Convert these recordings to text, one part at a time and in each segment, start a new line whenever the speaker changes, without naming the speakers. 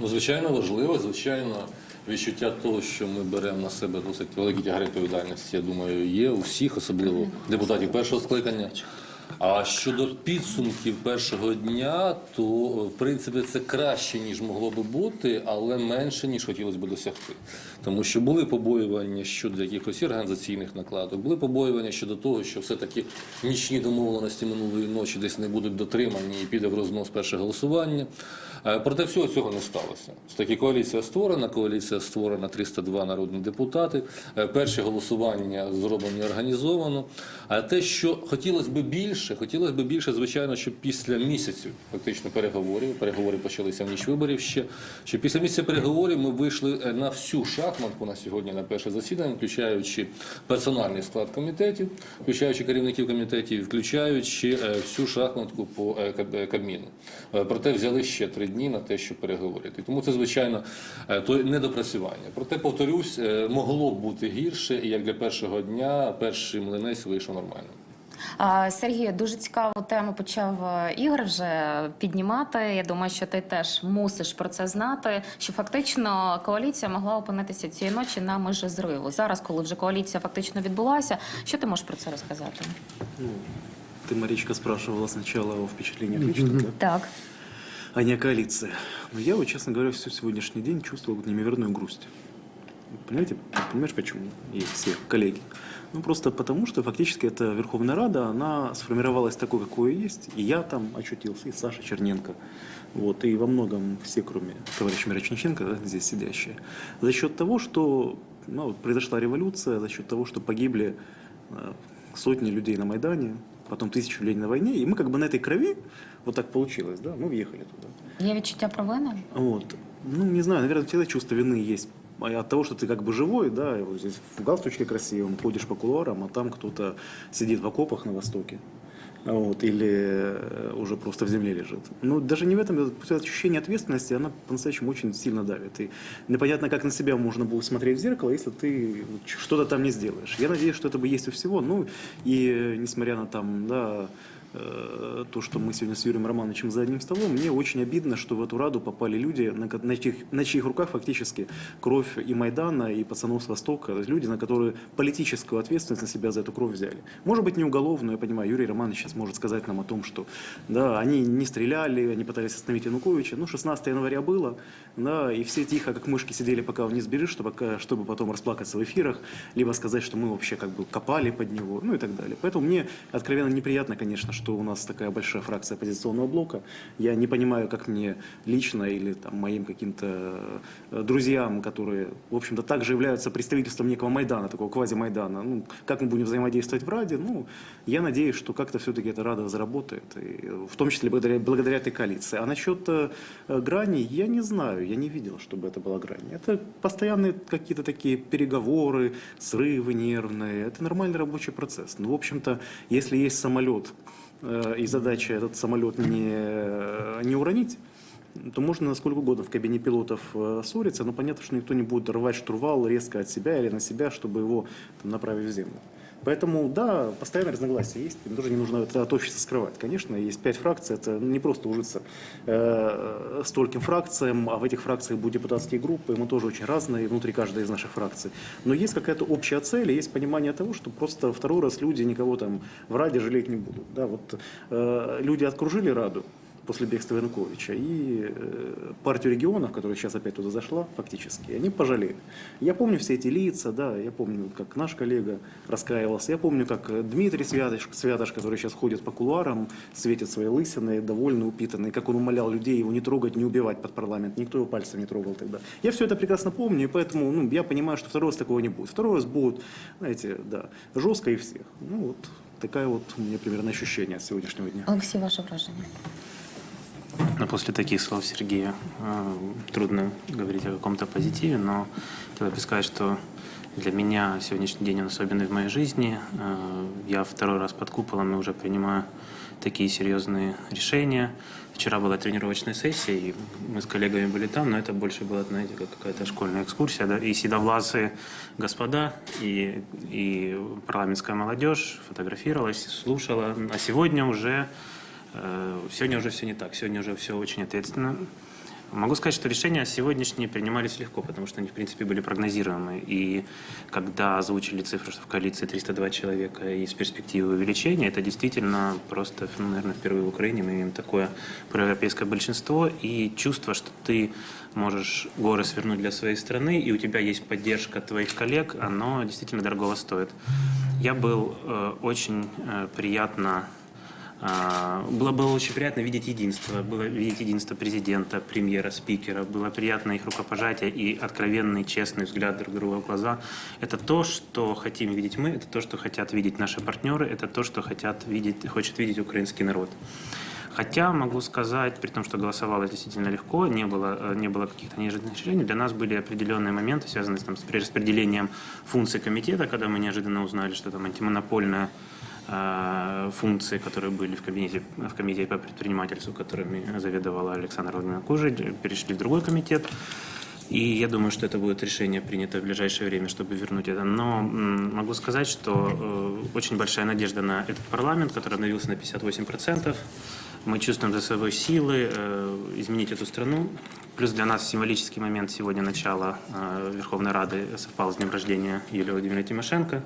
Ну, звичайно, важливо, звичайно, відчуття того, що ми беремо на себе досить великі тягар відповідальності, я думаю, є у всіх, особливо депутатів першого скликання. А щодо підсумків першого дня, то в принципі це краще, ніж могло би бути, але менше, ніж хотілося б досягти. Тому що були побоювання щодо якихось організаційних накладок, були побоювання щодо того, що все-таки нічні домовленості минулої ночі десь не будуть дотримані і піде в рознос перше голосування. Е, Проте всього цього не сталося. Таки коаліція створена, коаліція створена 302 народні депутати. Е, Перші голосування зроблені організовано. А те, що хотілося б більше, хотілося б більше, звичайно, щоб після місяців фактично переговорів, переговори почалися в ніч виборів ще, що після місяця переговорів ми вийшли е, на всю шахматку на сьогодні на перше засідання, включаючи персональний склад комітетів, включаючи керівників комітетів, включаючи е, всю шахматку по е, Кабміну. Проте взяли ще три дні на те, щоб переговорити. Тому це, звичайно, то недопрацювання. Проте, повторюсь, могло б бути гірше, і як для першого дня перший млинець вийшов нормально.
Сергію, дуже цікаву тему почав е, Ігор вже піднімати. Я думаю, що ти теж мусиш про це знати. Що фактично коаліція могла опинитися цієї ночі на межі зриву. Зараз, коли вже коаліція фактично відбулася, що ти можеш про це розказати?
Ну, ты, Маричка, спрашивала сначала о впечатлениях личных, да?
Так.
а не о коалиции. Но я, вот, честно говоря, всю сегодняшний день чувствовал неимоверную грусть. Понимаете, понимаешь почему? И все коллеги. Ну, просто потому, что фактически эта Верховная Рада, она сформировалась такой, какой есть. И я там очутился, и Саша Черненко. Вот, и во многом все, кроме товарища Мирошниченко, да, здесь сидящие. За счет того, что ну, произошла революция, за счет того, что погибли э, сотни людей на Майдане, потом тысячи людей на войне, и мы как бы на этой крови, вот так получилось, да, мы въехали туда.
Є відчуття провини?
Вот. Ну, не знаю, наверное, всегда чувство вины есть. А От того, что ты как бы живой, да, и вот здесь в галстучке красивом, ходишь по кулуарам, а там кто-то сидит в окопах на Востоке. Вот, или э, уже просто в земле лежит. Ну, даже не в этом, это ощущение ответственности, оно по-настоящему очень сильно давит. И непонятно, как на себя можно будет смотреть в зеркало, если ты вот что-то там не сделаешь. Я надеюсь, что это бы есть у всего. Ну, и э, несмотря на там, да, э, то, что мы сегодня с Юрием Романовичем за одним столом, мне очень обидно, что в эту Раду попали люди, на, на чьих, на чьих руках фактически кровь и Майдана, и пацанов с Востока, люди, на которые политическую ответственность на себя за эту кровь взяли. Может быть, не уголовную, я понимаю, Юрий Романович сейчас может сказать нам о том, что да, они не стреляли, они пытались остановить Януковича, ну, 16 января было, да, и все тихо, как мышки, сидели, пока он не сбежит, чтобы, чтобы потом расплакаться в эфирах, либо сказать, что мы вообще как бы копали под него, ну и так далее. Поэтому мне откровенно неприятно, конечно, что у нас такая большая фракция оппозиционного блока. Я не понимаю, как мне лично или там, моим каким-то э, друзьям, которые, в общем-то, также являются представительством некого Майдана, такого квази-Майдана, ну, как мы будем взаимодействовать в Раде, ну, я надеюсь, что как-то все-таки эта Рада заработает, и, в том числе благодаря, благодаря этой коалиции. А насчет э, грани, я не знаю, я не видел, чтобы это была грань. Это постоянные какие-то такие переговоры, срывы нервные, это нормальный рабочий процесс. Ну, в общем-то, если есть самолет, и задача этот самолет не, не уронить, то можно на сколько угодно в кабине пилотов э, ссориться, но понятно, что никто не будет рвать штурвал резко от себя или на себя, чтобы его там, направить в землю. Поэтому, да, постоянное разногласие есть, им тоже не нужно это от общества скрывать. Конечно, есть пять фракций, это не просто ужиться э, стольким фракциям, а в этих фракциях будут депутатские группы, мы тоже очень разные внутри каждой из наших фракций. Но есть какая-то общая цель, и есть понимание того, что просто второй раз люди никого там в Раде жалеть не будут. Да, вот э, люди окружили Раду, после бегства Януковича. И э, партию регионов, которая сейчас опять туда зашла, фактически, они пожалели. Я помню все эти лица, да, я помню, как наш коллега раскаивался, я помню, как э, Дмитрий Святош, Святош который сейчас ходит по кулуарам, светит своей лысиной, довольно упитанный, как он умолял людей его не трогать, не убивать под парламент, никто его пальцем не трогал тогда. Я все это прекрасно помню, и поэтому ну, я понимаю, что второй раз такого не будет. Второй раз будет, знаете, да, жестко и всех. Ну вот, такая вот у меня примерно ощущение от сегодняшнего дня.
Олексій, ваше враження?
Но после таких слов Сергея э, трудно говорить о каком-то позитиве, но хотел бы сказать, что для меня сегодняшний день он особенный в моей жизни. Э, я второй раз под куполом и уже принимаю такие серьезные решения. Вчера была тренировочная сессия, и мы с коллегами были там, но это больше было, знаете, как какая-то школьная экскурсия. Да? И седовласые господа, и, и парламентская молодежь фотографировалась, слушала. А сегодня уже Сегодня уже все не так. Сегодня уже все очень ответственно. Могу сказать, что решения сегодняшние принимались легко, потому что они, в принципе, были прогнозируемы. И когда озвучили цифру, что в коалиции 302 человека и с перспективой увеличения, это действительно просто, ну, наверное, впервые в Украине мы имеем такое проевропейское большинство и чувство, что ты можешь горы свернуть для своей страны, и у тебя есть поддержка твоих коллег, оно действительно дорогого стоит. Я был э, очень э, приятно Было, было очень приятно видеть единство, было видеть единство президента, премьера, спикера, было приятно их рукопожатие и откровенный, честный взгляд друг другу в глаза. Это то, что хотим видеть мы, это то, что хотят видеть наши партнеры, это то, что хотят видеть, хочет видеть украинский народ. Хотя могу сказать, при том, что голосовалось действительно легко, не было, не было каких-то неожиданных решений, для нас были определенные моменты, связанные там, с перераспределением функций комитета, когда мы неожиданно узнали, что там антимонопольная функции, которые были в комитете, в комитете по предпринимательству, которыми заведовала Александра Владимировна Кужель, перешли в другой комитет. И я думаю, что это будет решение принято в ближайшее время, чтобы вернуть это. Но могу сказать, что э, очень большая надежда на этот парламент, который обновился на 58%. Мы чувствуем за собой силы э, изменить эту страну. Плюс для нас символический момент сегодня начала э, Верховной Рады совпал с днем рождения Юлии Владимировны Тимошенко.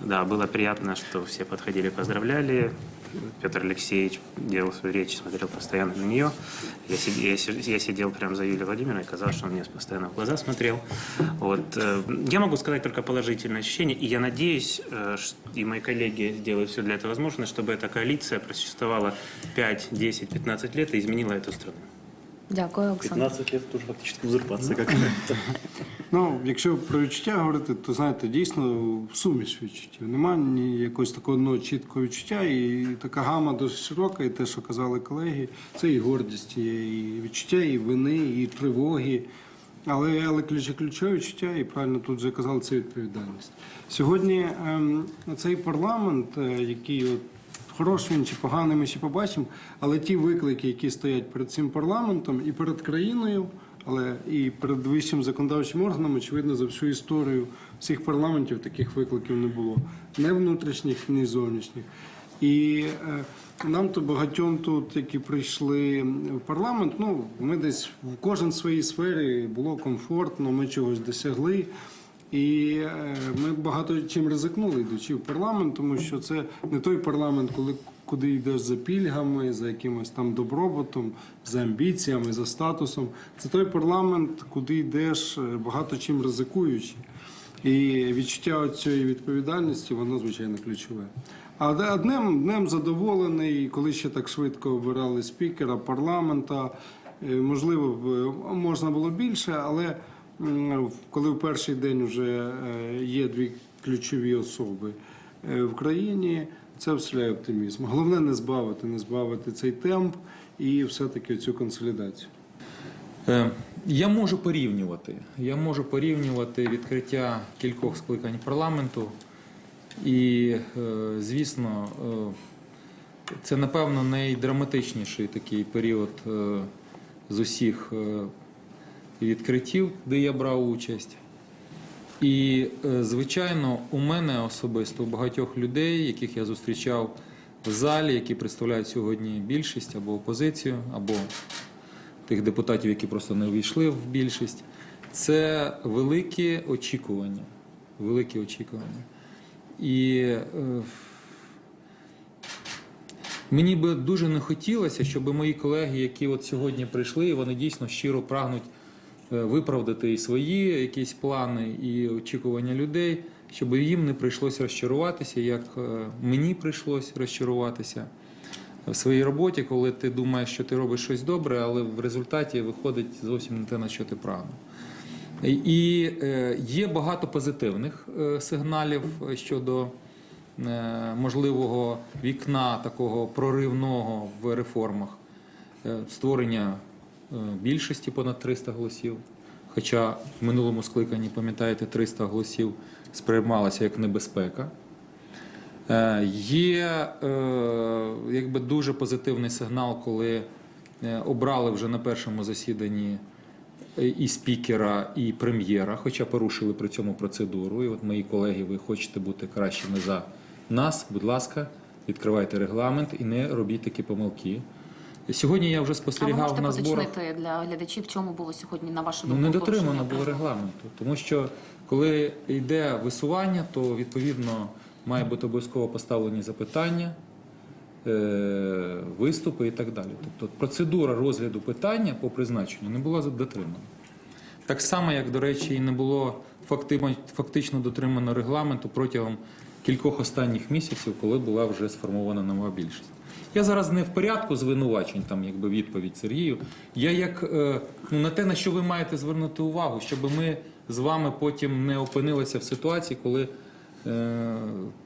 Да, было приятно, что все подходили, поздравляли. Петр Алексеевич делал свою речь, смотрел постоянно на нее. Я я я сидел прямо за Юлией Владимировной, казалось, что он мне постоянно в глаза смотрел. Вот. э, Я могу сказать только положительное ощущение, и я надеюсь, э, и мои коллеги сделают все для этого возможное, чтобы эта коалиция просуществовала 5, 10, 15 лет и изменила эту страну.
Дякую, Оксана.
15 лет это уже фактически узурпация какая-то.
Ну, якщо про відчуття говорити, то знаєте, дійсно суміш відчуттів. Нема ні якогось такого одного чіткого відчуття, і така гама досить широка, і те, що казали колеги, це і гордість, є, і відчуття, і вини, і тривоги. Але, але ключ, ключове відчуття, і правильно тут вже казали, це відповідальність. Сьогодні ем, цей парламент, е, який от Хороший він чи поганий, ми ще побачимо. Але ті виклики, які стоять перед цим парламентом і перед країною, але і перед вищим законодавчим органом, очевидно, за всю історію всіх парламентів таких викликів не було. Не внутрішніх, ні зовнішніх. І е, нам то багатьом тут, які прийшли в парламент, ну ми десь в кожен своїй сфері було комфортно, ми чогось досягли. І е, ми багато чим ризикнули, йдучи в парламент, тому що це не той парламент, коли куди йдеш за пільгами, за якимось там добробутом, за амбіціями, за статусом. Це той парламент, куди йдеш е, багато чим ризикуючи. І відчуття цієї відповідальності, воно звичайно ключове. А одним днем задоволений, коли ще так швидко обирали спікера парламента. Е, Можливо, можна було більше, але коли в перший день вже е, є дві ключові особи е, в країні, це вселяє оптимізм. Головне не збавити, не збавити цей темп і все-таки цю консолідацію.
Е, Я можу порівнювати. Я можу порівнювати відкриття кількох скликань парламенту. І, звісно, це, напевно, найдраматичніший такий період з усіх відкриттів, де я брав участь. І, е, звичайно, у мене особисто у багатьох людей, яких я зустрічав в залі, які представляють сьогодні більшість або опозицію, або тих депутатів, які просто не увійшли в більшість, це великі очікування. Великі очікування. І е, мені би дуже не хотілося, щоб мої колеги, які от сьогодні прийшли, вони дійсно щиро прагнуть виправдати і свої якісь плани, і очікування людей, щоб їм не прийшлося розчаруватися, як е, мені прийшлось розчаруватися в своїй роботі, коли ти думаєш, що ти робиш щось добре, але в результаті виходить зовсім не те, на що ти прагнув. І е, є багато позитивних е, сигналів щодо е, можливого вікна такого проривного в реформах, Е, створення е, більшості понад 300 голосів. Хоча в минулому скликанні, пам'ятаєте, 300 голосів сприймалося як небезпека. Е, Є е, якби дуже позитивний сигнал, коли е, обрали вже на першому засіданні е, і спікера, і прем'єра, хоча порушили при цьому процедуру. І от мої колеги, ви хочете бути кращими за нас, будь ласка, відкривайте регламент і не робіть такі помилки. Сьогодні я вже спостерігав
можете
на зборах.
поточнити для глядачів, в чому було сьогодні на вашу
Ну, не дотримано було регламенту, тому що коли йде висування, то відповідно має бути обов'язково поставлені запитання, е, виступи і так далі. Тобто процедура розгляду питання по призначенню не була дотримана. Так само, як, до речі, і не було фактично дотримано регламенту протягом кількох останніх місяців, коли була вже сформована нова більшість. Я зараз не в порядку звинувачень, там якби відповідь Сергію. Я як е, ну, на те, на що ви маєте звернути увагу, щоб ми з вами потім не опинилися в ситуації, коли е,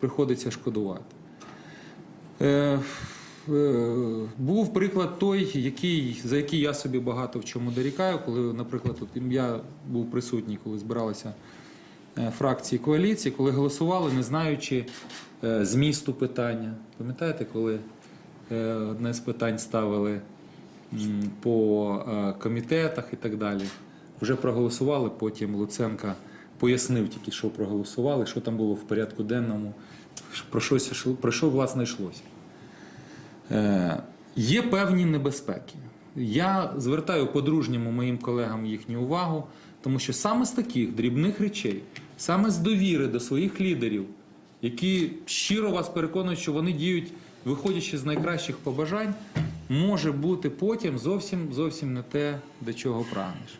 приходиться шкодувати. Е, е, був приклад той, який, за який я собі багато в чому дорікаю, коли, наприклад, от я був присутній, коли збиралися е, фракції коаліції, коли голосували, не знаючи змісту питання. Пам'ятаєте, коли одне з питань ставили по е, комітетах і так далі. Вже проголосували, потім Луценка пояснив тільки, що проголосували, що там було в порядку денному, про, щось, про що власне йшлося. Е, Є певні небезпеки. Я звертаю по-дружньому моїм колегам їхню увагу, тому що саме з таких дрібних речей, саме з довіри до своїх лідерів, які щиро вас переконують, що вони діють, виходячи з найкращих побажань, може бути потім зовсім зовсім не те, до чого прагнеш.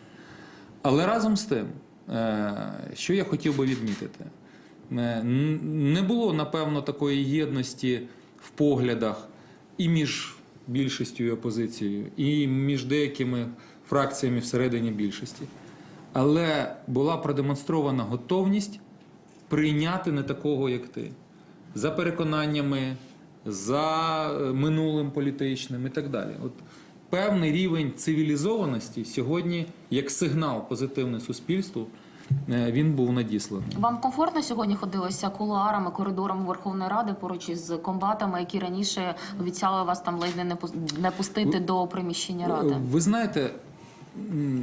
Але разом з тим, е, що я хотів би відмітити, е, не було, напевно, такої єдності в поглядах і між більшістю і опозицією, і між деякими фракціями всередині більшості. Але була продемонстрована готовність прийняти не такого, як ти, за переконаннями, за е, минулим політичним і так далі. От певний рівень цивілізованості сьогодні, як сигнал позитивний суспільству, е, він був надісланий.
Вам комфортно сьогодні ходилося кулуарами, коридорами Верховної Ради поруч із комбатами, які раніше обіцяли вас там ледь не не пустити до приміщення ради?
Ви знаєте,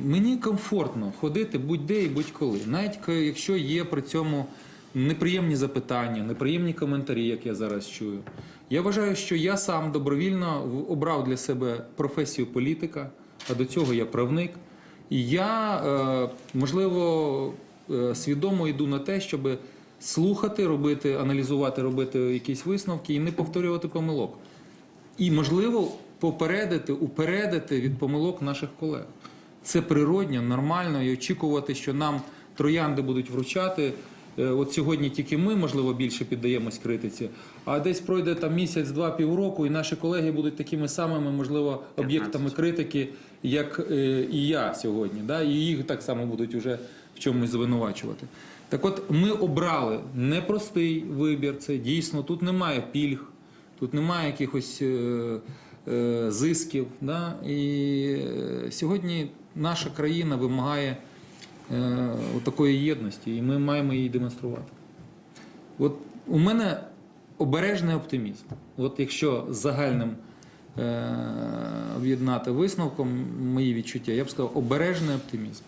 мені комфортно ходити будь-де і будь-коли, навіть якщо є при цьому неприємні запитання, неприємні коментарі, як я зараз чую. Я вважаю, що я сам добровільно обрав для себе професію політика, а до цього я правник. І я, е, можливо, е, свідомо йду на те, щоб слухати, робити, аналізувати, робити якісь висновки і не повторювати помилок. І, можливо, попередити, упередити від помилок наших колег. Це природньо, нормально, і очікувати, що нам троянди будуть вручати. Е, От сьогодні тільки ми, можливо, більше піддаємось критиці, а десь пройде там місяць, два, півроку, і наші колеги будуть такими самими, можливо, об'єктами критики, як е, і я сьогодні. Да? І їх так само будуть вже в чомусь звинувачувати. Так от ми обрали непростий вибір. Це дійсно тут немає пільг, тут немає якихось е, е, зисків. Да? І сьогодні наша країна вимагає такої єдності, і ми маємо її демонструвати. От у мене обережний оптимізм. От якщо загальним е, об'єднати висновком мої відчуття, я б сказав, обережний оптимізм.